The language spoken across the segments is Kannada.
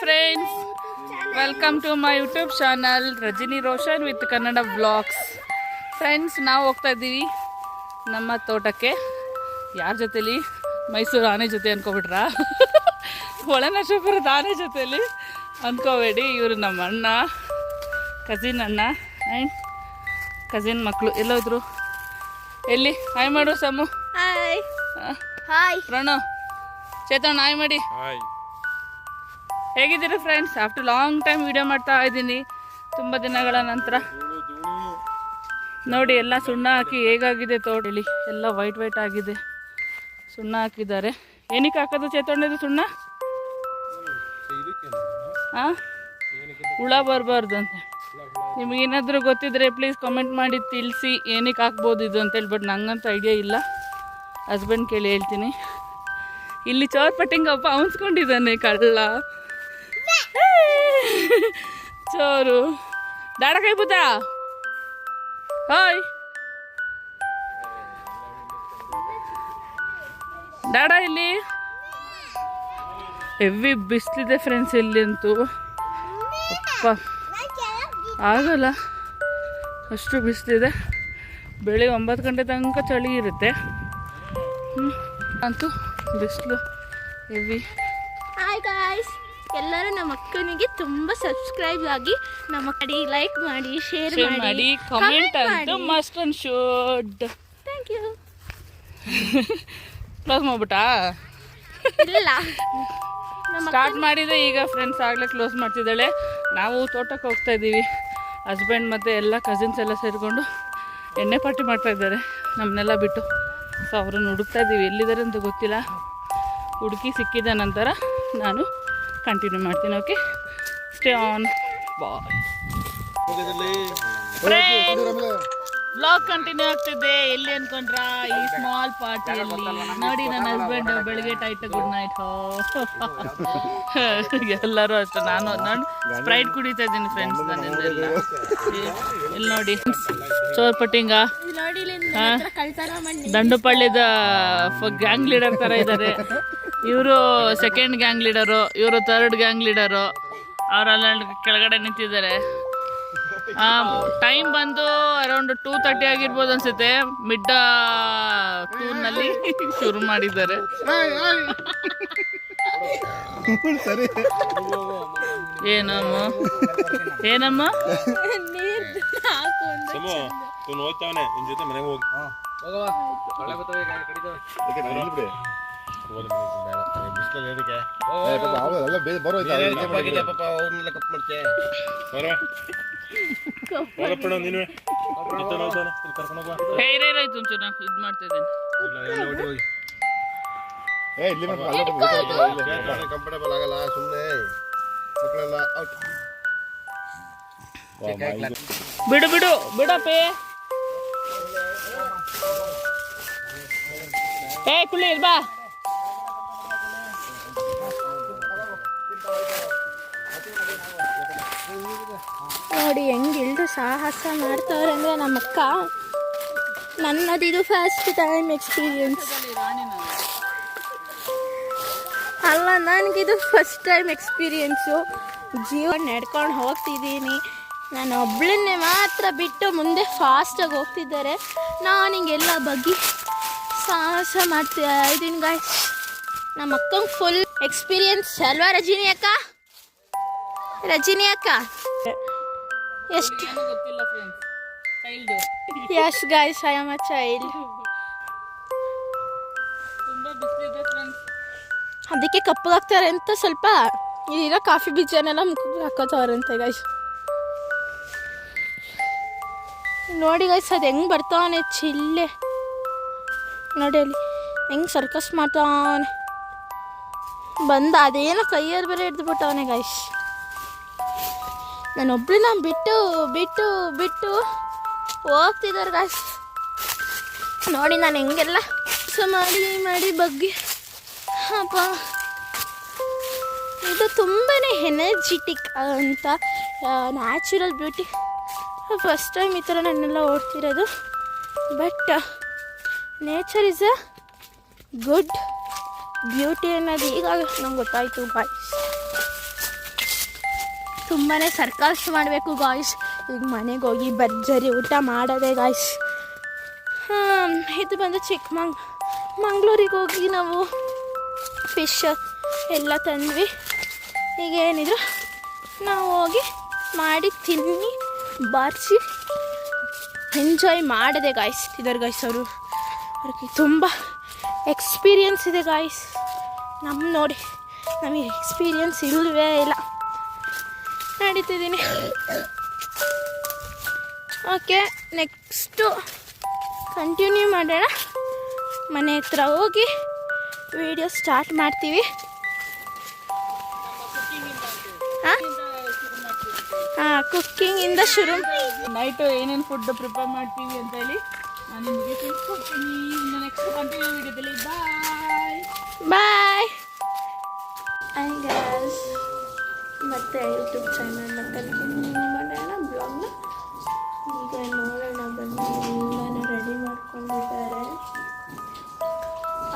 Friends welcome to my YouTube channel Rajini Roshan with Kannada blogs friends ನಾವು ಹೋಗ್ತಾ ಇದ್ದೀವಿ ನಮ್ಮ ತೋಟಕ್ಕೆ. ಯಾರ ಜೊತೇಲಿ? ಮೈಸೂರು ಆನೆ ಜೊತೆ ಅನ್ಕೋಬಿಟ್ರ? ಒಳನಶಪುರದ ಆನೆ ಜೊತೇಲಿ ಅನ್ಕೋಬೇಡಿ. ಇವರು ನಮ್ಮ ಅಣ್ಣ ಕಸಿನ್ ಅಣ್ಣ ಆ್ಯಂಡ್ ಕಸಿನ್ ಮಕ್ಕಳು ಎಲ್ಲೋದ್ರು? ಎಲ್ಲಿ? ಹಾಯ್ ಮಾಡು Samu hi hi Pranav Chetan hi ಮಾಡಿ. ಹಾಯ್ ಹೇಗಿದ್ದೀರಿ friends after long time video ಮಾಡ್ತಾ ಇದ್ದೀನಿ. ತುಂಬ ದಿನಗಳ ನಂತರ. ನೋಡಿ, ಎಲ್ಲ ಸುಣ್ಣ ಹಾಕಿ ಹೇಗಾಗಿದೆ ತೋಟಲಿ ಎಲ್ಲ ವೈಟ್ ವೈಟ್ ಆಗಿದೆ. ಸುಣ್ಣ ಹಾಕಿದ್ದಾರೆ. ಏನಕ್ಕೆ ಹಾಕೋದು ಚೇತಣ್ಣದು ಸುಣ್ಣ? ಹಾಂ ಹುಳ ಬರಬಾರ್ದು ಅಂತ. ನಿಮಗೇನಾದರೂ ಗೊತ್ತಿದ್ರೆ ಪ್ಲೀಸ್ ಕಮೆಂಟ್ ಮಾಡಿ, ತಿಳಿಸಿ ಏನಕ್ಕೆ ಹಾಕ್ಬೋದು ಇದು ಅಂತೇಳಿ ಬಟ್ ನಂಗಂತೂ ಐಡಿಯಾ ಇಲ್ಲ. ಹಸ್ಬೆಂಡ್ ಕೇಳಿ ಹೇಳ್ತೀನಿ. ಇಲ್ಲಿ ಚೌರ್ ಪಟ್ಟಿಂಗ್ ಒಬ್ಬ ಅವನ್ಸ್ಕೊಂಡಿದ್ದಾನೆ ಕಳ್ಳ. ಚೋರು. ದಾಡ ಕೈ ಬುದ್ಧ ಹಾಯ್ ದಾಡ ಇಲ್ಲಿ. ಹೆವಿ ಬಿಸಿಲಿದೆ ಫ್ರೆಂಡ್ಸ್ ಇಲ್ಲಿ ಅಂತೂ. ಅಪ್ಪ. ಆಗಲ್ಲ. ಅಷ್ಟು ಬಿಸಿಲಿದೆ. ಬೆಳಿಗ್ಗೆ ಒಂಬತ್ತು ಗಂಟೆ ತನಕ ಚಳಿ ಇರುತ್ತೆ. ಅಂತೂ ಬಿಸಿಲು ಗಾಯ್ಸ್ ಎಲ್ಲರೂ ನಮ್ಮ ಅಕ್ಕನಿಗೆ ತುಂಬಾ ಸಬ್ಸ್ಕ್ರೈಬ್ ಆಗಿ ನಮ್ಮ ಕಡೆ ಲೈಕ್ ಮಾಡಿ ಶೇರ್ ಮಾಡಿ ಕಮೆಂಟ್ ಅಂತ must and should thank you close ಮಾಡ್ಬಿಟ್ಟಾ ಇಲ್ಲ. ಸ್ಟಾರ್ಟ್ ಮಾಡಿದೆ ಈಗ ಫ್ರೆಂಡ್ಸ್ ಆಗಲೇ ಕ್ಲೋಸ್ ಮಾಡ್ತಿದ್ದಾಳೆ. ನಾವು ತೋಟಕ್ಕೆ ಹೋಗ್ತಾ ಇದ್ದೀವಿ. ಹಸ್ಬೆಂಡ್ ಮತ್ತು ಎಲ್ಲ ಕಸಿನ್ಸ್ ಎಲ್ಲ ಸೇರಿಕೊಂಡು ಎಣ್ಣೆ ಪಾರ್ಟಿ ಮಾಡ್ತಾ ಇದ್ದಾರೆ. ನಮ್ಮನ್ನೆಲ್ಲ ಬಿಟ್ಟು. ಸೊ ಅವ್ರನ್ನ ಹುಡುಕ್ತಾ ಇದ್ದೀವಿ. ಎಲ್ಲಿದ್ದಾರೆ ಅಂತ ಗೊತ್ತಿಲ್ಲ. ಹುಡುಕಿ ಸಿಕ್ಕಿದ ನಂತರ ನಾನು ಕಂಟಿನ್ಯೂ ಮಾಡ್ತೀನಿ okay stay on bye blog continue ಆಗ್ತಿದೆ ಎಲ್ಲಿ ಅನ್ಕೊಂಡ್ರ? ಈ ಸ್ಮಾಲ್ ಪಾರ್ಟಿಯಲ್ಲಿ ನೋಡಿ ನನ್ನ ಹಸ್ಬೆಂಡ್ ಬೆಳಿಗ್ಗೆ ಟೈಟ್ ಗುಡ್ ನೈಟ್ ಎಲ್ಲರೂ ಅಷ್ಟೇ. ನಾನು ನಾನು ಸ್ಪ್ರೈಟ್ ಕುಡಿತಾ ಇದ್ದೀನಿ ಫ್ರೆಂಡ್ಸ್ ನನ್ನೆಲ್ಲ ಇಲ್ಲಿ ನೋಡಿ? ಚೋರ್ ಪಟ್ಟಿಂಗ. ಹಾ. ದಂಡುಪಳ್ಳಿದ ಗ್ಯಾಂಗ್ ಲೀಡರ್ ತರ ಇದ್ದಾರೆ ಇವರು ಸೆಕೆಂಡ್ ಗ್ಯಾಂಗ್ ಲೀಡರು ಇವರು ಥರ್ಡ್ ಗ್ಯಾಂಗ್ ಲೀಡರು ಅಲ್ಲಿ ಕೆಳಗಡೆ ನಿಂತಿದ್ದಾರೆ. ಟೈಮ್ ಬಂದು ಅರೌಂಡ್ ಟೂ ತರ್ಟಿ ಆಗಿರ್ಬೋದು ಅನ್ಸುತ್ತೆ. ಮಿಡ್ ಟೂನಲ್ಲಿ ಶುರು ಮಾಡಿದ್ದಾರೆ. ಏನಮ್ಮ? ಏನಮ್ಮ? ಜೊತೆ ಮನೆಗೆ ಹೋಗಿ. ಬಿಸಿಲಲ್ಲಿ ಎದಕ್ಕೆ ಪಾಪ ಹೋಗಪ್ಪಣ ನೀನು ಒಂಚೂರು ನಾನು ಇದು ಮಾಡ್ತಾ ಇದ್ದೀನಿ. ಹೋಗಿ. ಏ ಇಲ್ಲಿ. ಕಂಫರ್ಟಬಲ್ ಆಗಲ್ಲ ಸುಮ್ಮನೆ ಮಕ್ಕಳೆಲ್ಲ ಔಟ್ ಇದು- ಬಿಡು ಬಿಡು ಬಿಡಪ್ಪೇ. ಏ ಕುಳ್ಳಿ ಬಾ. ನೋಡಿ ಹೆಂಗೆ ಇಳಿದು ಸಾಹಸ ಮಾಡ್ತಾರೆ ಅಂದರೆ ನಮ್ಮ ಅಕ್ಕ ನನ್ನದಿದು ಫಸ್ಟ್ ಟೈಮ್ ಎಕ್ಸ್ಪೀರಿಯನ್ಸ್ ಅಲ್ಲ, ನನಗಿದು ಫಸ್ಟ್ ಟೈಮ್ ಎಕ್ಸ್ಪೀರಿಯನ್ಸು ಜೀವ ನಡ್ಕೊಂಡು ಹೋಗ್ತಿದ್ದೀನಿ ನಾನು ಒಬ್ಳನ್ನೇ ಮಾತ್ರ ಬಿಟ್ಟು ಮುಂದೆ ಫಾಸ್ಟಾಗಿ ಹೋಗ್ತಿದ್ದಾರೆ. ನಾನು ಹಿಂಗೆಲ್ಲ ಬಗ್ಗೆ ಸಾಹಸ ಮಾಡ್ತಾ ಇದ್ದೀನಿ ಗಾಯ್ಸ್ ನಮ್ಮ ಅಕ್ಕಂಗೆ ಫುಲ್ ಎಕ್ಸ್ಪೀರಿಯನ್ಸ್ ಅಲ್ವಾ, ರಜಿನಿ ಅಕ್ಕ? ರಜಿನಿ ಅಕ್ಕ? ಎಷ್ಟು yes guys I am a child ಅದಕ್ಕೆ ಕಪ್ಪಗಾಗ್ತಾರೆ ಅಂತ ಸ್ವಲ್ಪ ಈಗ ಕಾಫಿ ಬೀಜನೆಲ್ಲ ಮುಖಕ್ಕೆ ಹಾಕೋತವ್ರಂತೆ ಗಾಯ್ಸ್ ನೋಡಿ ಗಾಯ್ಸ್ ಅದು ಹೆಂಗೆ ಬರ್ತಾವನೆ? ಚಿಲ್ಲೆ. ನೋಡಿ ಅಲ್ಲಿ ಹೆಂಗೆ ಸರ್ಕಸ್ ಮಾಡ್ತಾವನೆ? ಬಂದ ಅದೇನೋ ಕೈಯಲ್ಲಿ ಬೇರೆ ಹಿಡ್ದುಬಿಟ್ಟವನೆ ಗಾಯ್ಸ್ ನಾನೊಬ್ಳನ್ನ ಬಿಟ್ಟು ಬಿಟ್ಟು ಬಿಟ್ಟು ಹೋಗ್ತಿದ್ದಾರೆ ಗಾಯ್ಸ್ ನೋಡಿ ನಾನು ಹೆಂಗೆಲ್ಲ ಸೊ ಮಾಡಿ ಮಾಡಿ ಬಗ್ಗಿ. ಅಪ್ಪ. ಇದು ತುಂಬಾ ಎನರ್ಜಿಟಿಕ್ ಅಂತ ನ್ಯಾಚುರಲ್ ಬ್ಯೂಟಿ ಫಸ್ಟ್ ಟೈಮ್ ಈ ಥರ ನಾನೆಲ್ಲ ಓಡ್ತಿರೋದು. But nature is a good beauty ಅನ್ನೋದು ಈಗ ನಂಗೆ ಗೊತ್ತಾಯಿತು ಗಾಯ್ಸ್ ತುಂಬಾ ಸರ್ಕಸ್ ಮಾಡಬೇಕು ಗಾಯ್ಸ್ ಈಗ ಮನೆಗೆ ಹೋಗಿ ಭರ್ಜರಿ ಊಟ ಮಾಡೋದೆ ಗಾಯ್ಸ್ ಹಾಂ ಇದು ಬಂದು ಚಿಕ್ಕಮಂಗ್ ಮಂಗ್ಳೂರಿಗೆ ಹೋಗಿ ನಾವು ಫಿಶ್ ಎಲ್ಲ ತಂದ್ವಿ. ಈಗ ಏನಿದ್ರು ನಾವು ಹೋಗಿ ಮಾಡಿ ತಿನ್ನಿ, ಬಾರಿಸಿ ಎಂಜಾಯ್ ಮಾಡಿದೆ ಗಾಯ್ಸ್ ಇದ್ದಾರೆ ಗಾಯ್ಸ್ ಅವರು. ಅವ್ರಿಗೆ ತುಂಬ ಎಕ್ಸ್ಪೀರಿಯನ್ಸ್ ಇದೆ ಗಾಯ್ಸ್ ನಮ್ಮ ನೋಡಿ ನಮಗೆ ಎಕ್ಸ್ಪೀರಿಯನ್ಸ್ ಇಲ್ಲವೇ ಇಲ್ಲ. ನಡೀತಿದ್ದೀನಿ. ಓಕೆ ನೆಕ್ಸ್ಟು ಕಂಟಿನ್ಯೂ ಮಾಡೋಣ. ಮನೆ ಹತ್ರ ಹೋಗಿ ವಿಡಿಯೋ ಸ್ಟಾರ್ಟ್ ಮಾಡ್ತೀವಿ. ಹಾಂ? ಕುಕ್ಕಿಂಗಿಂದ ಶುರು ನೈಟು ಏನೇನು ಫುಡ್ ಪ್ರಿಪೇರ್ ಮಾಡ್ತೀವಿ ಅಂತ ಹೇಳಿ ನಾನು ನಿಮಗೆ ತಿಳ್ಕೊಡ್ತೀನಿ ಇನ್ನು ನೆಕ್ಸ್ಟ್ ಕಂಟಿನ್ಯೂ ವಿಡಿಯೋದಲ್ಲಿ ಬಾಯ್ ಬಾಯ್ ಹಂಗೆ ಮತ್ತೆ ಯೂಟ್ಯೂಬ್ ಚಾನಲ್ ಕಲ್ಕೊಂಡು ಮಾಡೋಣ ಬ್ಲಾಗ್ನ ಈಗ ನೋಡೋಣ ಬನ್ನಿ. ಎಲ್ಲನೂ ರೆಡಿ ಮಾಡ್ಕೊಂಡಿದ್ದಾರೆ.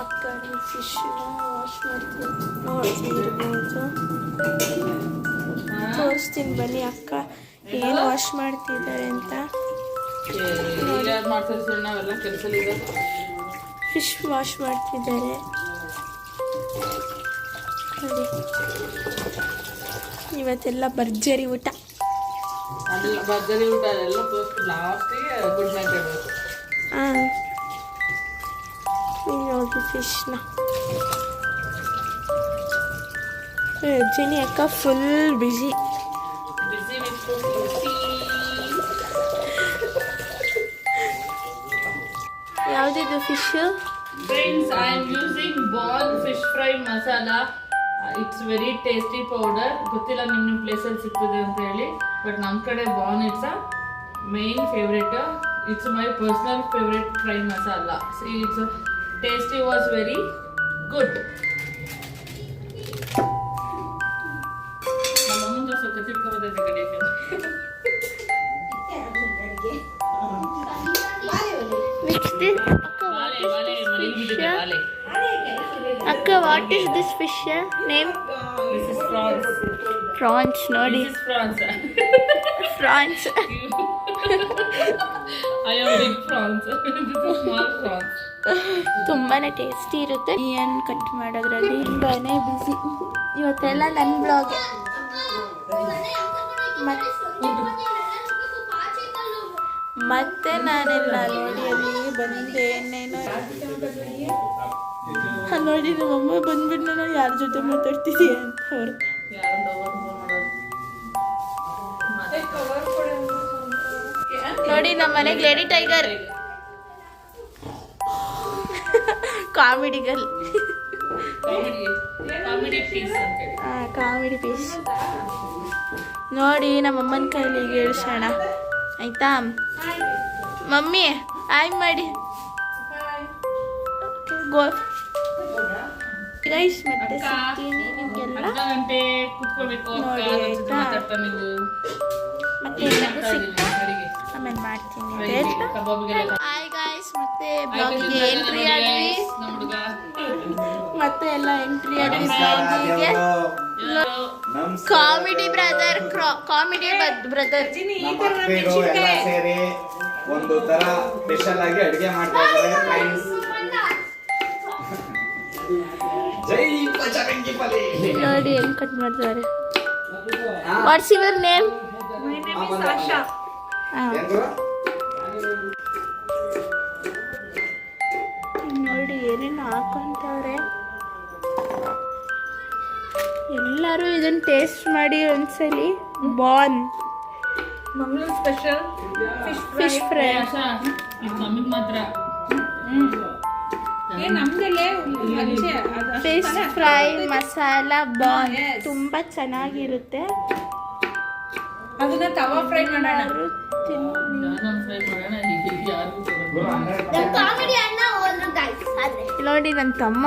ಅಕ್ಕ ಫಿಶ್ ವಾಶ್ ಮಾಡ್ತೀನಿ ನೋಡ್ತಿರ್ಬೋದು ತೋರಿಸ್ತೀನಿ ಬನ್ನಿ ಅಕ್ಕ. ಏನು? ವಾಶ್ ಮಾಡ್ತಿದ್ದಾರೆ ಅಂತ? ಫಿಶ್ ವಾಶ್ ಮಾಡ್ತಿದ್ದಾರೆ. ಇವತ್ತೆಲ್ಲ ಭರ್ಜರಿ ಊಟ. ಹಾಂ ನೋಡಿ ಫಿಶ್ನ ರಜನಿ ಅಕ್ಕ full busy ಯಾವುದಿದು fish I am using Bon fish fry masala. It's very tasty powder ಗೊತ್ತಿಲ್ಲ ನಿಮ್ಮ ನಿಮ್ಮ ಪ್ಲೇಸಲ್ಲಿ ಸಿಗ್ತದೆ ಅಂತ ಹೇಳಿ ಬಟ್ ನಮ್ಮ ಕಡೆ a main favourite it's my personal favourite fry masala so it's tasty was very good ನಮ್ಮ ಮುಂದೆ ಸ್ವಲ್ಪ ತಿಳ್ಕೊಬೋದೈತೆ ಅಕ್ಕ ಬಾಳೆ ಬಾಳೆ ಮನೆಗೆ ಬಿಟ್ಟಿದೆ ಬಾಳೆ. ಅಕ್ಕ what is this fish name prawns ನೋಡಿ. Prawns prawns I am big prawns. this is small prawns. ತುಂಬಾ ಟೇಸ್ಟಿ ಇರುತ್ತೆ. ಏನು ಕಟ್ ಮಾಡೋದ್ರಲ್ಲಿ ತುಂಬಾನೇ ಬಿಸಿ ಇವತ್ತೆಲ್ಲ ನನ್ನ ಬ್ಲಾಗೆ ಮತ್ತೆ ನಾನೆಲ್ಲ ನೋಡಿ ಅಲ್ಲಿ ಬಂದೇನೇನೋ ಅಲ್ಲಿ ನೋಡಿ ನಮ್ಮಮ್ಮ ಬಂದ್ಬಿಟ್ಟು ನಾನು ಯಾರ ಜೊತೆ ಮಾತಾಡ್ತಿದ್ದೀಯ ಅಂತ ಅವ್ರು. ನೋಡಿ, ನಮ್ಮ ಮನೆಗೆ lady tiger. Comedy girl. Comedy piece. ನೋಡಿ ನಮ್ಮಮ್ಮನ ಕೈಲಿ ಇಳಿಸೋಣ. ಆಯ್ತಾ? ಮಮ್ಮಿ, ಆಯ್ ಮಾಡಿ. ಗೋ ಗೈಸ್ ಮತ್ತೆ ಸಿಗ್ತೀನಿ ನಿಮಗೆಲ್ಲ? ನೋಡಿ ಆಯ್ತಾ? ಮತ್ತೆ ಸಿಗ್ತಾ. ಆಮೇಲೆ ಮಾಡ್ತೀನಿ ಹಾಯ್ ಗಾಯ್ಸ್ ಮತ್ತೆ ಬ್ಲಾಗಿಗೆ ಎಂಟ್ರಿ ಆದ್ವಿ ಮತ್ತೆ ಎಲ್ಲ ಎಂಟ್ರಿ ಆದ್ವಿ ಬ್ಲಾಗಿಗೆ. ಕಾಮಿಡಿ ಬ್ರದರ್ ಕಾಮಿಡಿ ಬ್ರದರ್ ಸೇರಿ ಒಂದು ತರ ಸ್ಪೆಷಲ್ ಆಗಿ ಅಡಿಗೆ ಮಾಡ್ತಾ ಇದ್ದಾರೆ. ನೋಡಿ ಹೆಂಗ್ ಕಟ್ ಮಾಡ್ತಾರೆ ವಾಟ್ಸ್ ಯುವರ್ ನೇಮ್ ನೋಡಿ ಏನೇನು ಹಾಕೊಂತವ್ರೆ. ಎಲ್ಲರೂ ಇದನ್ನ ಟೇಸ್ಟ್ ಮಾಡಿ ಒಂದ್ಸಲಿ. Bon Mangaluru special fish fry ಮಾತ್ರ ಫಿಶ್ ಫ್ರೈ ಮಸಾಲ ಬಾಲ್ ತುಂಬಾ ಚೆನ್ನಾಗಿರುತ್ತೆ. ಅದನ್ನ ತವಾ ಫ್ರೈ ಮಾಡೋಣ. ನೋಡಿ ನನ್ನ ತಮ್ಮ.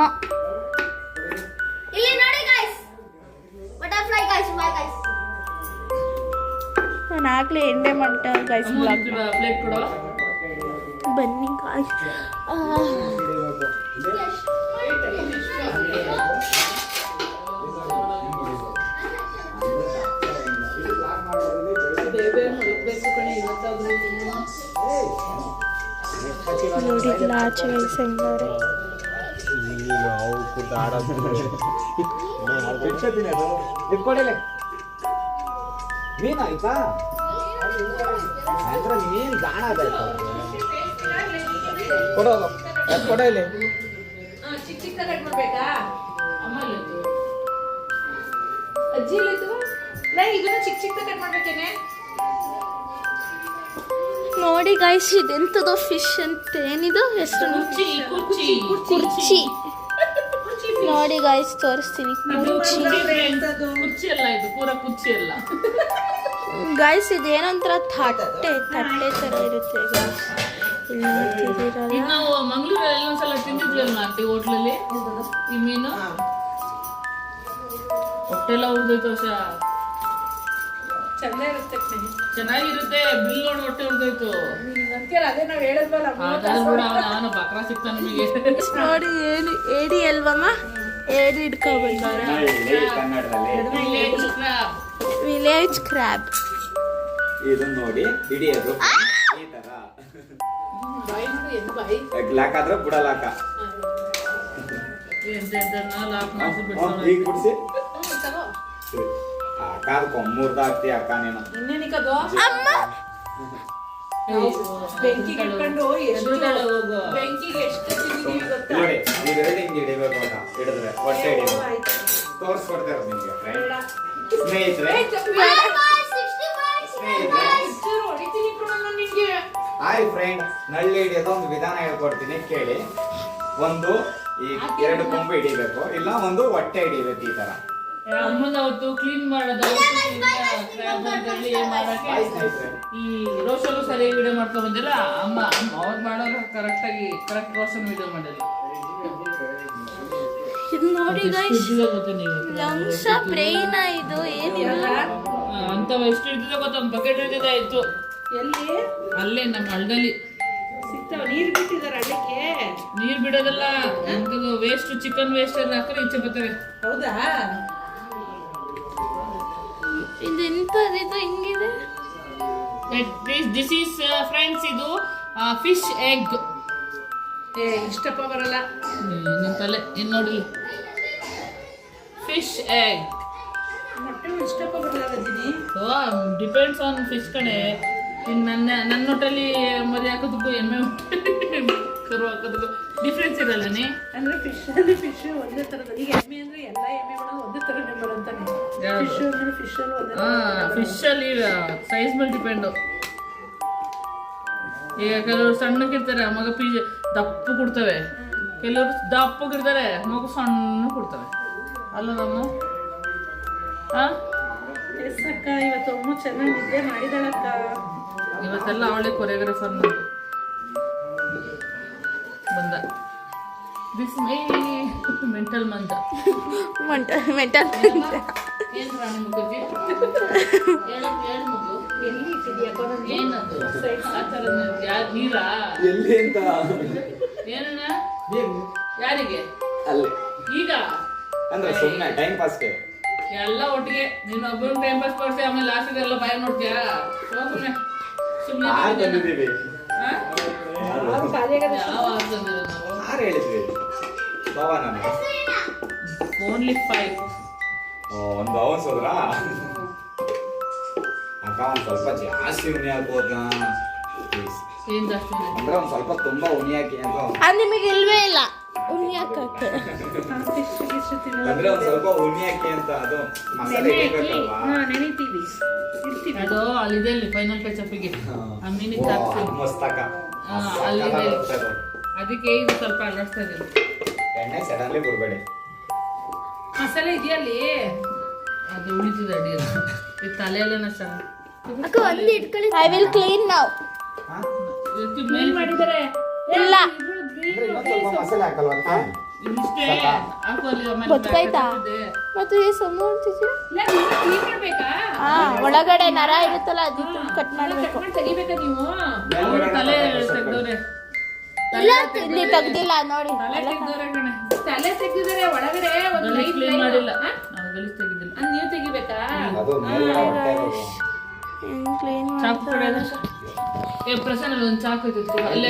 ಇಲ್ಲಿ ನೋಡಿ ಬಟರ್ಫ್ಲೈ ಬೈ ನಾನು ಆಗ್ಲೇ ಎಂಡೆ ಮಾಡ್ತಾ ಗಾಯ್ಸ್ ಬನ್ನಿ ಗಾಯ್ಸ್ ನೋಡಿಲ್ಲ ಆಚೆ ಗೈಸ್ ಹೆಂಗವ್ರೆ ಇಟ್ಕೊಡಿಲೆ ಮೀನ್ ಆಯ್ತಾ ಅಂದ್ರೆ ಮೀನ್ ಗಾಣ ಅದಾಯ್ತು ಕೊಡೋದು ಕೊಡ ಇಲ್ಲಿ ಚಿಕ್ಕ ಚಿಕ್ಕ ಕಟ್ ಮಾಡ್ಬೇಕಾ ಆಮೇಲೆ ಅಜ್ಜಿ ಇಲ್ಲಿದ್ದು ನಾ ಇದನ್ನ ಚಿಕ್ಕ ಚಿಕ್ಕ ಕಟ್ ಮಾಡ್ಬೇಕೇನೆ. ನೋಡಿ ಗಾಯ್ಸ್ ಇದೆಂತದೋ ಫಿಶ್ ಅಂತ. ಏನಿದು? ಹೆಸರು? ಕುರ್ಚಿ ನೋಡಿ ಗಾಯ್ಸ್ ತೋರಿಸ್ತೀನಿ. ಕುರ್ಚಿ. ಕುರ್ಚಿ ಅಲ್ಲ ಇದು. ಪೂರ ಕುರ್ಚಿ ಅಲ್ಲ. ಗೈಸ್ ಇದೇನೊಂಥರ ತಟ್ಟೆ ತಟ್ಟೆ ತರ ಇರುತ್ತೆ ನೋಡ್ತಿದ್ದೀರಲ್ಲ ಈಗ ನಾವು ಮಂಗಳೂರಲ್ಲಿ ಒಂದ್ಸಲ ತಿಂದಿದ್ವಿ ಅಲ್ಲ ಆಂಟಿ ಹೋಟ್ಲಲ್ಲಿ? ಈ ಮೀನು? ಹೊಟ್ಟೆಲ್ಲ ಉಳ್ದೋಯ್ತು ವರ್ಷ. ಚಂದ ಇರುತ್ತೆ. ಚೆನ್ನಾಗಿರುತ್ತೆ ಬಿಲ್ ನೋಡಿ ಹೊಟ್ಟೆ ಬಕ್ರ ನಿಮಗೆ. ನೋಡಿ ಏಡಿ ಏಡಿ ಅಲ್ವಮ್ಮ? ಏಡಿ ಕನ್ನಡದಲ್ಲಿ. ವಿಲೇಜ್ ಕ್ರ್ಯಾಬ್ ಇದನ್ನ ನೋಡಿ ಹಿಡಿಯೋದು. ಈ ತರ. ಏನು ಲಾಕ್ ಈಗ ಬಿಡ್ಸಿ ಅಕ್ಕ ಅದು ಕೊಮ್ಮೂರ್ದ ಆಗ್ತಿ ಅಕ್ಕ ನೀನು. ಎಷ್ಟು ಹೋಗು ನೋಡಿ ಹಿಡಿಬೇಕು ಅಂತ ಹಿಡಿದ್ರೆ ಹೊಟ್ಟೆ ಹಿಡಿಬೇಕು. ಆಯ್ತು. ತೋರಿಸ್ಕೊಡ್ತಾರೆ ನಿಮ್ಗೆ friend. ಬೇಡ. ಸ್ನೇಹಿತರೆ? ಸ್ನೇಹಿತರೆ? ಹಾಯ್ ಫ್ರೆಂಡ್ ನಳ್ಳಿ ಹಿಡಿಯೋದು ಒಂದು ವಿಧಾನ ಹೇಳ್ಕೊಡ್ತೀನಿ ಕೇಳಿ. ಒಂದು ಈ ಎರಡು ಕೊಂಬು ಹಿಡಿಬೇಕು. ಇಲ್ಲ ಒಂದು ಹೊಟ್ಟೆ ಹಿಡಿಬೇಕು ಈ ತರ. ಅಮ್ಮನ ಅವತ್ತು ಕ್ಲೀನ್ ಮಾಡೋದು ಈ ರೋಷನು ಸರಿಯಾಗಿ ವಿಡಿಯೋ ಮಾಡ್ಕೊಂಡ್ ಬಂದಿಲ್ಲ. ಅಮ್ಮ ಅವ್ರು ಮಾಡೋರು ಕರೆಕ್ಟ್ ಆಗಿ ಕರೆಕ್ಟ್ ರೋಷನ್ ವಿಡಿಯೋ ಮಾಡಿಲ್ಲ ಇದು ನೋಡಿ ಗೈಸ್ ಲಂಗ್ಸ ಬ್ರೈನ ಇದು ಏನಿದು ಆ, ಅಂತವ ಎಷ್ಟು ಗೊತ್ತ ಗೊತ್ತಾ? ಒಂದು ಬಕೆಟ್ ಇದ್ದಿದೆ ಆಯ್ತು. ಎಲ್ಲಿ? ಅಲ್ಲೇ ನಮ್ಮ ಹಳ್ಳದಲ್ಲಿ ಸಿಗ್ತಾವ ನೀರು ಬಿಟ್ಟಿದಾರ ಹಳ್ಳಕ್ಕೆ? ನೀರ್ ಬಿಡೋದಲ್ಲ ಎಂತದು ವೇಸ್ಟ್ ಚಿಕನ್ ವೇಸ್ಟ್ ಎಲ್ಲ ಹಾಕಿದ್ರೆ ಈಚೆ ಬರ್ತವೆ ಹೌದಾ? ಇದು ಎಂತದಿದು ಹಿಂಗಿದೆ? ದಿಸ್ ಈಸ್ ಫ್ರೆಂಡ್ಸ್ ಇದು ಫಿಶ್ ಎಗ್ ಏ ಇಷ್ಟಪ್ಪ ಬರಲ್ಲ. ನಿನ್ನ ತಲೆ ಇನ್ನು ನೋಡಿ ಫಿಶ್ ಎಗ್ ಮೊಟ್ಟೆ ಇಷ್ಟಪ್ಪ ಬರಲ್ಲ ಡಿಪೆಂಡ್ಸ್ ಆನ್ ಫಿಶ್ ಕಣೆ. ಇನ್ನು ನನ್ನ ನನ್ನ ಹೊಟ್ಟೆಲಿ ಮರಿ ಹಾಕೋದಕ್ಕೂ ಎಮ್ಮೆ ಕರು ಹಾಕೋದಕ್ಕೂ ಡಿಫ್ರೆನ್ಸ್ ಇರಲ್ಲನೇ ಅಂದ್ರೆ ಫಿಶ್ ಅಲ್ಲಿ ಫಿಶ್ ಒಂದೇ ತರದ ಈಗ ಎಮ್ಮೆ ಅಂದ್ರೆ ಎಲ್ಲಾ ಎಮ್ಮೆಗಳು ಒಂದೇ ತರನೇ ಬರುತ್ತಾನೆ? ಫಿಶ್ ಅಂದ್ರೆ ಫಿಶ್ ಅಲ್ಲಿ ಒಂದೇ ಫಿಶ್ ಅಲ್ಲಿ ಸೈಜ್ ಮೇಲೆ ಡಿಪೆಂಡು ಈಗ ಕೆಲವರು ಸಣ್ಣಕ್ಕಿರ್ತಾರೆ ಮಗ ಪೀಜ್ ದಪ್ಪ ಕೊಡ್ತವೆ. ಕೆಲವರು ದಪ್ಪಗಿರ್ತಾರೆ ಮಗು ಸಣ್ಣ ಕೊಡ್ತವೆ. ಅಲ್ಲ ನಮ್ಮ ಹಾ ಎಸ್ಸಕ್ಕ ಇವತ್ತು ಅಮ್ಮ ಚೆನ್ನಾಗಿ ನಿದ್ದೆ ಮಾಡಿದಾಳಕ್ಕ. ಇವತ್ತೆಲ್ಲ ಅವಳೆ ಕೊರಿಯೋಗ್ರಫರ್ ನಾನು ಬಂದ. ದಿಸ್ ಮೈ ಮೆಂಟಲ್ ಮಂತ ಮೆಂಟಲ್ ಮೆಂಟಲ್ ಏನ್ ರಾಣಿ ಮುಖರ್ಜಿ ಹೇಳು ಹೇಳು ಮಗು. ಎಲ್ಲಿ ಇಟ್ಟಿದ್ಯಪ್ಪ ನಾನು ಏನದು? ಆ ಥರ ಯಾರು ನೀರಾ? ಎಲ್ಲಿ ಅಂತ? ಏನಣ್ಣ? ಯಾರಿಗೆ? ಅಲ್ಲೇ. ಈಗ? ಅಂದ್ರೆ ಸುಮ್ಮನೆ ಟೈಮ್ ಪಾಸ್ಗೆ ಎಲ್ಲ ಒಟ್ಟಿಗೆ. ನೀನು ಒಬ್ಬರು ಟೈಮ್ ಪಾಸ್ ಕೊಡ್ತೀಯ ಆಮೇಲೆ ಲಾಸ್ಟ್ ಎಲ್ಲ ಬಾಯ್ ನೋಡ್ತೀಯಾ? ಸುಮ್ಮನೆ ಆರು ತಂದಿದ್ದೀವಿ ಆರು ಹೇಳಿದ್ವಿ. ಬಾಬಾ ನಾನು. ಓನ್ಲಿ ಫೈವ್ ಒಂದು ಅವನ್ಸ್ ಹೋದ್ರಾ ಅಕ್ಕ ಒಂದ್ ಸ್ವಲ್ಪ ಜಾಸ್ತಿ ಉನಿ ಹಾಕ್ಬೋದಾ? ಅಂದ್ರೆ ಒಂದ್ ಸ್ವಲ್ಪ ತುಂಬಾ ಉನಿ ಹಾಕಿ ಅಂತ. ಅದು ನಿಮಗೆ ಇಲ್ವೇ ಇಲ್ಲ. ಅಂದ್ರೆ ಒಂದ್ ಸ್ವಲ್ಪ ಹಾಕಿ ಅಂತ ಅದು ಮಸಾಲೆ ನೆನಿತೀವಿ ಅದು ಅಲ್ಲಿದೆ ಅಲ್ಲಿ ಫೈನಲ್ ಅಲ್ಲಿದೆ. ಅದಕ್ಕೆ ಇದು ಸ್ವಲ್ಪ ಅಲ್ಲಾಡ್ಸ್ತಾ ಇದ್ದೀನಿ ಎಣ್ಣೆ ಸಡನ್ಲಿ ಬಿಡಬೇಡಿ. ಮಸಾಲೆ ಇದೆಯಲ್ಲಿ? ಅದು ಉಳಿತದೆ ಅಡಿ ಈ ತಲೆಯಲ್ಲೇನ ಅಕ್ಕ ಒಂದು ಇಟ್ಕೊಳ್ಳಿ. ಐ ವಿಲ್ ಕ್ಲೀನ್ ನಾವ್ ಮಾಡಿದರೆ. ಇಲ್ಲ. ಅಂದ್ರೆ ಇನ್ನೊಂದ್ ಸ್ವಲ್ಪ ಮಸಾಲೆ ಹಾಕಲ್ವಾ? ಅಕ್ಕ? ಇಷ್ಟೇ. ಹಾಕು ಅಲ್ಲಿ ಆಮೇಲೆ ಗೊತ್ತಾಯ್ತಾ? packet ಮತ್ತೆ ಈ ಸಮ ಅಂತಿದ್ದೀರ? ಇಲ್ಲ ನೀವು ಕ್ಲೀನ್ ಮಾಡ್ಬೇಕಾ? ಹಾ ಒಳಗಡೆ ನರ ಇರುತ್ತಲ್ಲ ಅದಕ್ಕೆ ಕಟ್ ಮಾಡಬೇಕು. ಕಟ್ ತೆಗಿಬೇಕಾ ನೀವು? ಅವ್ರು ತಲೆ ತೆಗ್ದವ್ರೆ. ಇಲ್ಲ ಇಲ್ಲಿ ತೆಗ್ದಿಲ್ಲ ನೋಡಿ. ತಲೆ ತೆಗ್ದವ್ರೆ ಕಣೆ. ತಲೆ ತೆಗ್ದಿದ್ದಾರೆ ಒಳಗಡೆ ಒಂದು ಗಲೀಜ್ ಲೈಟ್ ಕ್ಲೀನ್ ಮಾಡಿಲ್ಲ. ನಾವು ಗಲೀಜ್ ತೆಗಿದಿಲ್ಲ. ಅದ್ ನೀವು ತೆಗಿಬೇಕಾ? ಅದು ಮೇಲ್ಗಡೆ ಹೊಟ್ಟೆ ಇರೋದು. ಕ್ಲೀನ್. ಏ ಪ್ರಸನ್ನ ಒಂದು ಚಾಕು ಕೊಡು. ಅಲ್ಲಿ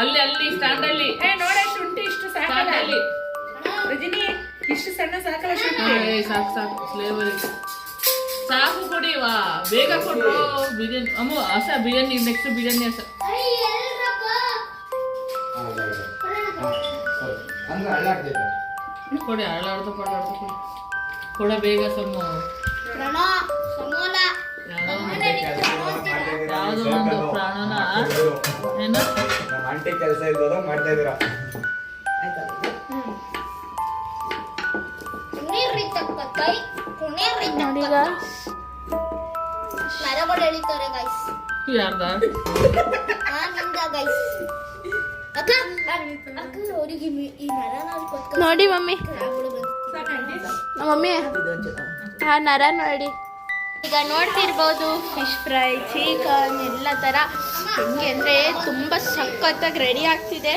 ಅಲ್ಲಿ ಅಲ್ಲಿ ಸ್ಟ್ಯಾಂಡ್ ಅಲ್ಲಿ. ಏ ನೋಡ ಶುಂಠಿ ಇಷ್ಟು ಸಾಕಲ್ಲ. ಅಲ್ಲಿ. ರಜನಿ ಇಷ್ಟು ಸಣ್ಣ ಸಾಕಲ್ಲ ಶುಂಠಿ. ಏ ಸಾಕು ಸಾಕು ಫ್ಲೇವರ್ ಸಾಕು ಕೊಡಿ ವಾ ಬೇಗ ಕೊಟ್ರು ಬಿರಿಯಾನಿ. ಅಮ್ಮ ಹಸ ಬಿರಿಯಾನಿ ನೆಕ್ಸ್ಟ್ ಬಿರಿಯಾನಿ ಹಸ ಕೊಡಿ ಅಳ್ಳಾಡ್ದು ಕೊಡಾಡ್ದು ಕೊಡಿ. ಕೊಡ ಬೇಗ ಸಮ್ಮ ಯಾವ್ದೋ ಒಂದು ಪ್ರಾಣನ? ಏನು? ಆಂಟಿ ಕೆಲಸ ಇದ್ದದ ಮಾಡ್ತಾ ಇದ್ದೀರಾ? ಮರಗಳು ಎಳಿತಾರೆ ಗೈಸ್ ಯಾರ್ದ? ಆ ನಿಂದ ಗೈಸ್ ಅಕ್ಕ ಅಕ್ಕ ಅವರಿಗೆ ಈ ಮರ ನಾವು ಕೊಟ್ಕೊಂಡು ನೋಡಿ ಮಮ್ಮಿ. ಮಮ್ಮಿ. ಹಾ ನರ ನೋಡಿ. ಈಗ ನೋಡ್ತಿರ್ಬೋದು ಫಿಶ್ ಫ್ರೈ ಚಿಕನ್ ಎಲ್ಲ ಥರ ಹೆಂಗೆ ಅಂದರೆ ತುಂಬ ಸಖತ್ತಾಗಿ ರೆಡಿ ಆಗ್ತಿದೆ.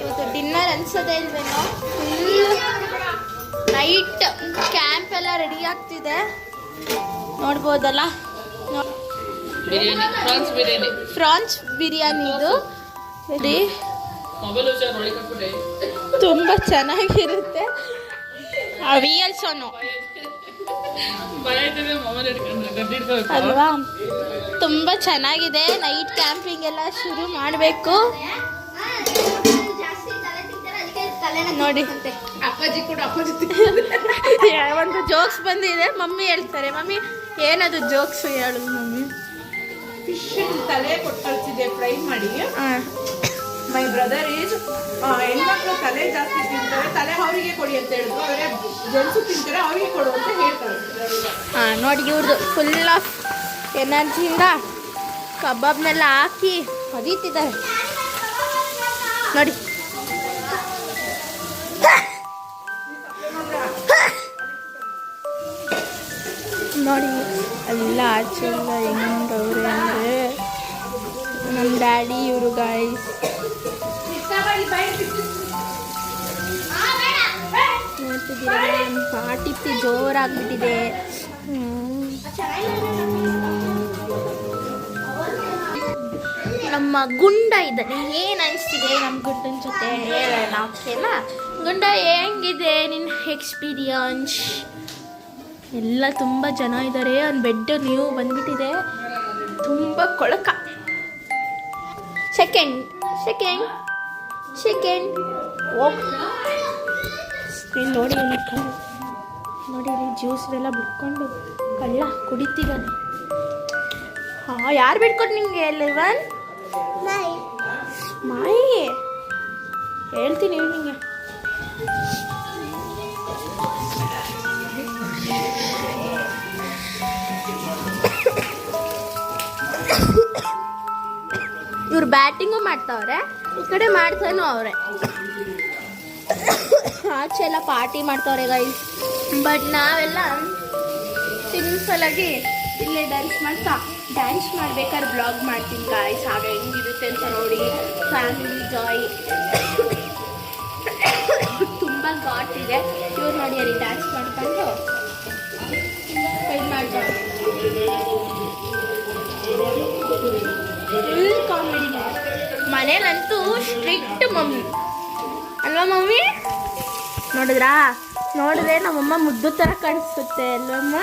ಇವತ್ತು ಡಿನ್ನರ್ ಅನ್ಸೋದೇ ಇಲ್ವೇನೋ? ಫುಲ್ ನೈಟ್ ಕ್ಯಾಂಪ್ ಎಲ್ಲ ರೆಡಿ ಆಗ್ತಿದೆ. ನೋಡ್ಬೋದಲ್ಲ? ಫ್ರಾನ್ಸ್ ಬಿರಿಯಾನಿ. ಇದು. ರೆಡಿ ತುಂಬ ಚೆನ್ನಾಗಿರುತ್ತೆ. ಸೋನು ಮೊಬೈಲ್ ಹಿಡ್ಕೊಂಡ್ರೆ ಗಡ್ಡಿ ಹಿಡ್ಕೋಬೇಕು ಅಲ್ವಾ? ತುಂಬ ಚೆನ್ನಾಗಿದೆ. ನೈಟ್ ಕ್ಯಾಂಪಿಂಗ್ ಎಲ್ಲ ಶುರು ಮಾಡಬೇಕು. ನೋಡಿ. ಅಪ್ಪಾಜಿ ಕೂಡ ಅಪ್ಪಾಜಿ ಒಂದು ಜೋಕ್ಸ್ ಬಂದಿದೆ. ಮಮ್ಮಿ ಹೇಳ್ತಾರೆ ಮಮ್ಮಿ ಏನದು ಜೋಕ್ಸ್ ಹೇಳು ಮಮ್ಮಿ. ಫಿಶ್ ತಲೆ ಕೊಟ್ಟು ಫ್ರೈ ಮಾಡಿ. ಹಾಂ. ಮೈ ಬ್ರದರ್ ಈಸ್ ಹೆಣ್ಮಕ್ಳು ತಲೆ ಜಾಸ್ತಿ ತಿಂತಾರೆ, ತಲೆ ಅವರಿಗೆ ಕೊಡಿ ಅಂತ ಹೇಳಿದ್ರು ಅವರೇ ಜೆಂಟ್ಸು ತಿಂತಾರೆ ಅವರಿಗೆ ಕೊಡು ಅಂತ ಹೇಳ್ತಾರೆ. ನೋಡಿ ಇವ್ರದ್ದು ಫುಲ್ ಆಫ್ ಎನರ್ಜಿಯಿಂದ ಕಬಾಬ್ನೆಲ್ಲ ಹಾಕಿ ಹೊರೀತಿದ್ದಾರೆ ನೋಡಿ. ನೋಡಿ, ಎಲ್ಲ ಆಚೆ ಎಲ್ಲ ಹೆಂಗವ್ರೆ ಅಂದರೆ ನಮ್ಮ ಡ್ಯಾಡಿ, ಇವರು ಗಾಯ್ಸ್ ನೋಡ್ತಿದ್ದೀರಾ? ಜೋರಾಗ್ಬಿಟ್ಟಿದೆ. ನಮ್ಮ ಗುಂಡ ಇದ್ದಾನೆ ಏನು ಅನಿಸ್ತಿದೆ ನಮ್ಮ ಗುಂಡನ್ ಜೊತೆ? ಹೇಳೋಣ ಓಕೆನಾ? ಗುಂಡ ಹೆಂಗಿದೆ ನಿನ್ನ ಎಕ್ಸ್ಪೀರಿಯನ್ಸ್ ಎಲ್ಲ ತುಂಬ ಜನ ಇದ್ದಾರೆ ಅವ್ನ ಬೆಡ್ ನೀವು ಬಂದ್ಬಿಟ್ಟಿದೆ. ತುಂಬ ಕೊಳಕ. ಸೆಕೆಂಡ್ ಸೆಕೆಂಡ್ ಸೆಕೆಂಡ್ ಓಕೆ ಇಲ್ಲಿ ನೋಡಿ ಕಳ್ಳ. ನೋಡಿ ಜ್ಯೂಸ್ ಎಲ್ಲ ಬಿಟ್ಕೊಂಡು ಕಳ್ಳ ಕುಡಿತಿದ್ದಾನೆ ಹಾಂ ಯಾರು ಬಿಟ್ಕೊಟ್ಟು ನಿಂಗೆ ಲೆವನ್ ಮಾಯಿ. ಹೇಳ್ತೀನಿ ನಿಮಗೆ ಇವ್ರು ಬ್ಯಾಟಿಂಗು ಮಾಡ್ತಾವ್ರೆ. ಈ ಕಡೆ ಮಾಡ್ತಾನು ಅವ್ರೆ. ಆಚೆ ಎಲ್ಲ ಪಾರ್ಟಿ ಮಾಡ್ತಾವ್ರೆ ಗೈ ಬಟ್ ನಾವೆಲ್ಲ ಸಿಂಪಲ್ ಆಗಿ ಇಲ್ಲೇ ಡ್ಯಾನ್ಸ್ ಮಾಡ್ತಾ ಡ್ಯಾನ್ಸ್ ಮಾಡ್ಬೇಕಾದ್ರೆ ಬ್ಲಾಗ್ ಮಾಡ್ತೀನಿ ಗಾಯ್ಸ್ ಆಗ ಹೆಂಗಿರುತ್ತೆ ಅಂತ ನೋಡಿ. ಫ್ಯಾಮಿಲಿ ಜಾಯ್ ತುಂಬ ಗಾಟ್ ಇದೆ. ಇವ್ರು ನೋಡಿ ಅಲ್ಲಿ ಡ್ಯಾನ್ಸ್ ಮಾಡ್ಕೊಂಡು. ಮಾಡ್ತಾರೆ ಫುಲ್ ಕಾಮಿಡಿ ಮನೇಲಂತೂ ಸ್ಟ್ರಿಕ್ಟ್ ಮಮ್ಮಿ. ಅಲ್ವಾ ಮಮ್ಮಿ? ನೋಡಿದ್ರಾ? ನೋಡಿದ್ರೆ ನಮ್ಮಮ್ಮ ಮುದ್ದು ಥರ ಕಾಣಿಸುತ್ತೆ ಅಲ್ವಮ್ಮ?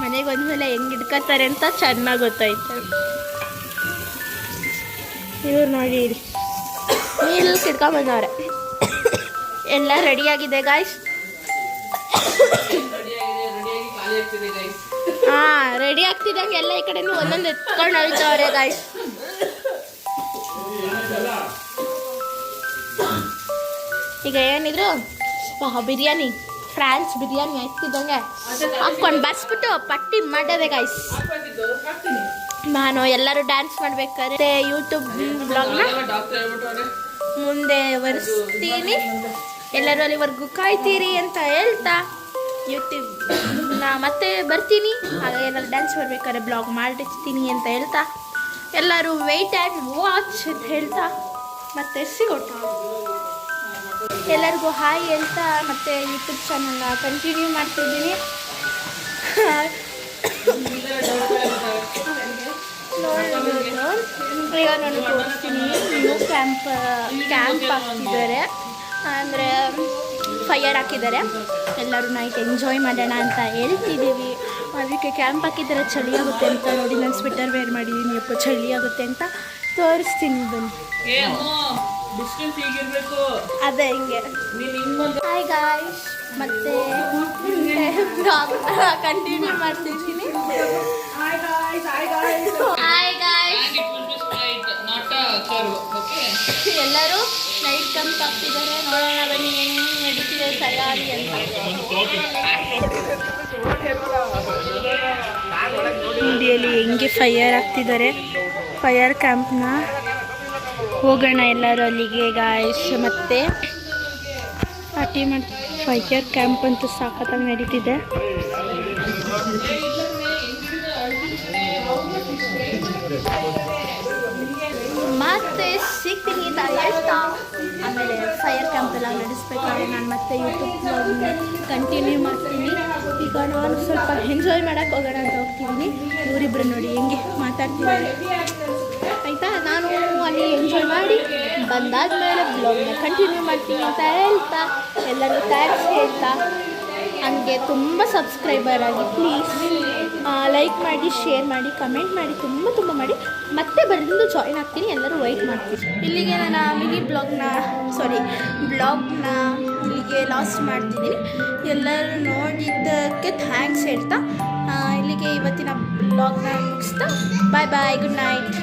ಮನೆಗೆ ಬಂದ್ಮೇಲೆ ಹೆಂಗೆ ಹಿಡ್ಕೊತಾರೆ ಅಂತ ಚೆನ್ನಾಗಿ ಗೊತ್ತಾಯ್ತು. ಇವ್ರು ನೋಡಿ ಇಲ್ಲಿ ಕಿಡ್ಕೊಂಬಂದವ್ರೆ ಎಲ್ಲ ರೆಡಿಯಾಗಿದೆ ಗಾಯ್ಸ್ ಹಾಂ ರೆಡಿ ಆಗ್ತಿದ್ದಂಗೆ ಎಲ್ಲ ಈ ಕಡೆನೂ ಒಂದೊಂದು ಎತ್ಕೊಂಡು ಹೋಯ್ತವ್ರೆ ಗಾಯ್ಸ್ ಈಗ ಏನಿದ್ರು ಬಿರಿಯಾನಿ, ಫ್ರಾನ್ಸ್ ಬಿರಿಯಾನಿ ಎತ್ತಿದ್ದಂಗೆ ಹಾಕ್ಕೊಂಡು ಬರ್ಸ್ಬಿಟ್ಟು ಪಟ್ಟಿ ಮಾಡೋದೆ ಗಾಯ್ಸ್ ನಾನು ಎಲ್ಲರೂ ಡ್ಯಾನ್ಸ್ ಮಾಡ್ಬೇಕಾದ್ರೆ ಯೂಟ್ಯೂಬ್ ಬ್ಲಾಗ್ನ ಮುಂದೆ ಒರೆಸ್ತೀನಿ. ಎಲ್ಲರೂ ಅಲ್ಲಿವರೆಗೂ ಕಾಯ್ತೀರಿ ಅಂತ ಹೇಳ್ತಾ ಯೂಟ್ಯೂಬ್ ನಾ ಮತ್ತೆ ಬರ್ತೀನಿ. ಆಗ ಏನಾದ್ರು ಡ್ಯಾನ್ಸ್ ಮಾಡ್ಬೇಕಾದ್ರೆ ಬ್ಲಾಗ್ ಮಾಡಿರ್ತೀನಿ ಅಂತ ಹೇಳ್ತಾ ಎಲ್ಲರೂ ವೆಯ್ಟ್ ಆ್ಯಂಡ್ ವಾಚ್ ಅಂತ ಹೇಳ್ತಾ ಮತ್ತೆ ಸಿಗೋಣ. ಎಲ್ಲರಿಗೂ ಹಾಯ್ ಅಂತ ಮತ್ತೆ ಯೂಟ್ಯೂಬ್ ಚಾನಲ್ನ ಕಂಟಿನ್ಯೂ ಮಾಡ್ತಿದ್ದೀನಿ. ಈಗ ಕ್ಯಾಂಪ್ ಕ್ಯಾಂಪ್ ಹಾಕ್ತಿದ್ದಾರೆ. ಅಂದರೆ ಫೈಯರ್ ಹಾಕಿದ್ದಾರೆ. ಎಲ್ಲರೂ ನೈಟ್ ಎಂಜಾಯ್ ಮಾಡೋಣ ಅಂತ ಹೇಳ್ತಿದ್ದೀವಿ. ಅದಕ್ಕೆ ಕ್ಯಾಂಪ್ ಹಾಕಿದ್ರೆ ಚಳಿ ಆಗುತ್ತೆ ಅಂತ ನೋಡಿ ನಾನು ಸ್ವೆಟರ್ ವೇರ್ ಮಾಡಿದ್ದೀನಿ ಅಪ್ಪ ಚಳಿ ಆಗುತ್ತೆ ಅಂತ ತೋರಿಸ್ತೀನಿ ಬನ್ನಿ. ಡಿಸ್ಟೆನ್ಸ್ ಹೀಗಿರ್ಬೇಕು. ಅದೇ ಹಿಂಗೆ. ನೀನು ಹಿಂಗ್ ಬಂದು ಹಾಯ್ ಗಾಯ್ಸ್ ಮತ್ತೆ ಕಂಟಿನ್ಯೂ ಮಾಡ್ತಿದ್ದೀನಿ. Hi guys hi will be guys not a okay Okay. ಎಲ್ಲರೂ ನೈಟ್ ಕಮ್ಮಿ ಆಗ್ತಿದ್ದಾರೆ ನೋಡೋಣ ಬನ್ನಿ ಹೆಂಗ್ ನಡೀತಿದೆ ತಯಾರಿ ಅಂತ. ಇಂಡಿಯಲ್ಲಿ ಹೆಂಗೆ ಫೈಯರ್ ಆಗ್ತಿದ್ದಾರೆ? ಫೈಯರ್ ಕ್ಯಾಂಪ್ನ ಹೋಗೋಣ ಎಲ್ಲರೂ ಅಲ್ಲಿಗೆ ಗಾಯ್ಸ್ ಮತ್ತೆ ಪಾರ್ಟಿ ಮಾಡಿ ಫೈರ್ ಕ್ಯಾಂಪ್ ಅಂತೂ ಸಾಕತ್ತಾಗಿ ನಡೀತಿದೆ. ಮತ್ತೆ ಸಿಗ್ತೀನಿ ಆಮೇಲೆ ಫೈರ್ ಕ್ಯಾಂಪ್ ಎಲ್ಲ ನಡೆಸ್ಬೇಕಾದ್ರೆ ನಾನು ಮತ್ತೆ ಯೂಟ್ಯೂಬ್ ಕಂಟಿನ್ಯೂ ಮಾಡ್ತೀನಿ. ಈಗ ನಾನು ಸ್ವಲ್ಪ ಎಂಜಾಯ್ ಮಾಡೋಕ್ಕೆ ಹೋಗೋಣ ಅಂತ ಹೋಗ್ತಿದ್ದೀನಿ. ಇವರಿಬ್ಬರು ನೋಡಿ ಹೆಂಗೆ ಮಾತಾಡ್ತಿದ್ದಾರೆ. ಅಲ್ಲಿ ಎಂಜಾಯ್ ಮಾಡಿ ಬಂದಾದ ಮೇಲೆ ಬ್ಲಾಗ್ನ ಕಂಟಿನ್ಯೂ ಮಾಡ್ತೀನಿ ಅಂತ ಹೇಳ್ತಾ ಎಲ್ಲರಿಗೂ ಥ್ಯಾಂಕ್ಸ್ ಹೇಳ್ತಾ. ಹಂಗೆ ತುಂಬ ಸಬ್ಸ್ಕ್ರೈಬರ್ ಆಗಿ ಪ್ಲೀಸ್ ಲೈಕ್ ಮಾಡಿ ಶೇರ್ ಮಾಡಿ ಕಮೆಂಟ್ ಮಾಡಿ, ತುಂಬ ತುಂಬ ಮಾಡಿ. ಮತ್ತೆ ಬರೆದು ಜಾಯಿನ್ ಆಗ್ತೀನಿ, ಎಲ್ಲರೂ ವೈಟ್ ಮಾಡ್ತೀನಿ. ಇಲ್ಲಿಗೆ ನಾನು ಮಿನಿ ಬ್ಲಾಗ್ನ ಸಾರಿ ಬ್ಲಾಗ್ನ ಇಲ್ಲಿಗೆ ಲಾಸ್ಟ್ ಮಾಡ್ತಿದ್ದೀನಿ. ಎಲ್ಲರೂ ನೋಡಿದ್ದಕ್ಕೆ ಥ್ಯಾಂಕ್ಸ್ ಹೇಳ್ತಾ. ಇಲ್ಲಿಗೆ ಇವತ್ತಿನ ಬ್ಲಾಗ್ನ ಮುಗಿಸ್ತಾ. ಬಾಯ್ ಬಾಯ್ ಗುಡ್ ನೈಟ್